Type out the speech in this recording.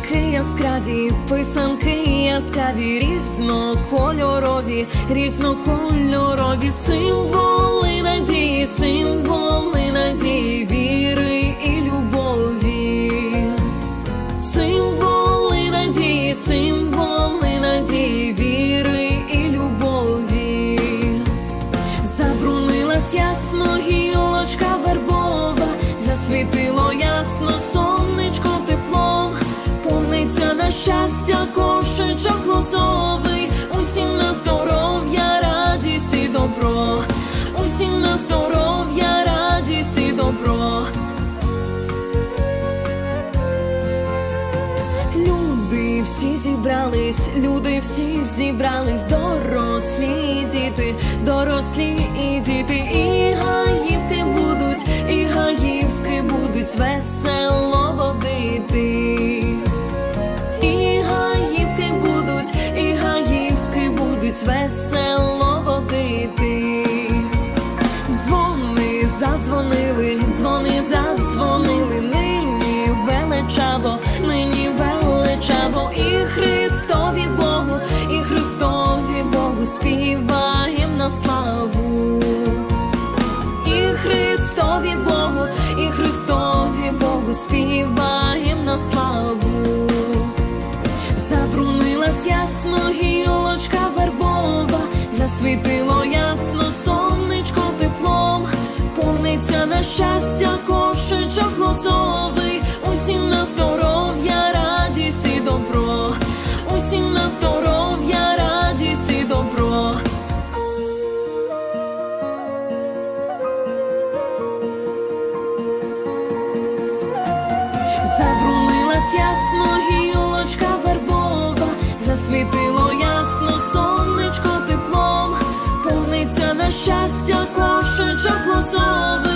Писанки яскраві, писанки яскраві, різнокольорові, різнокольорові, символи щастя кошечок лозовий, усім на здоров'я, радість і добро, усім на здоров'я, радість і добро. Люди всі зібрались, люди всі зібрались, дорослі діти, дорослі і діти, будуть весело водити. Дзвони задзвонили, дзвони задзвонили, нині величаво, нині величаво, і Христові Богу, і Христові Богу співаєм на славу. І Христові Богу, і Христові Богу співаєм на славу. Забрунилась ясно засвітило ясно сонечко теплом, повниться на щастя кошечок лозовий, усім на здоров'я, щастя кошечок лозовий,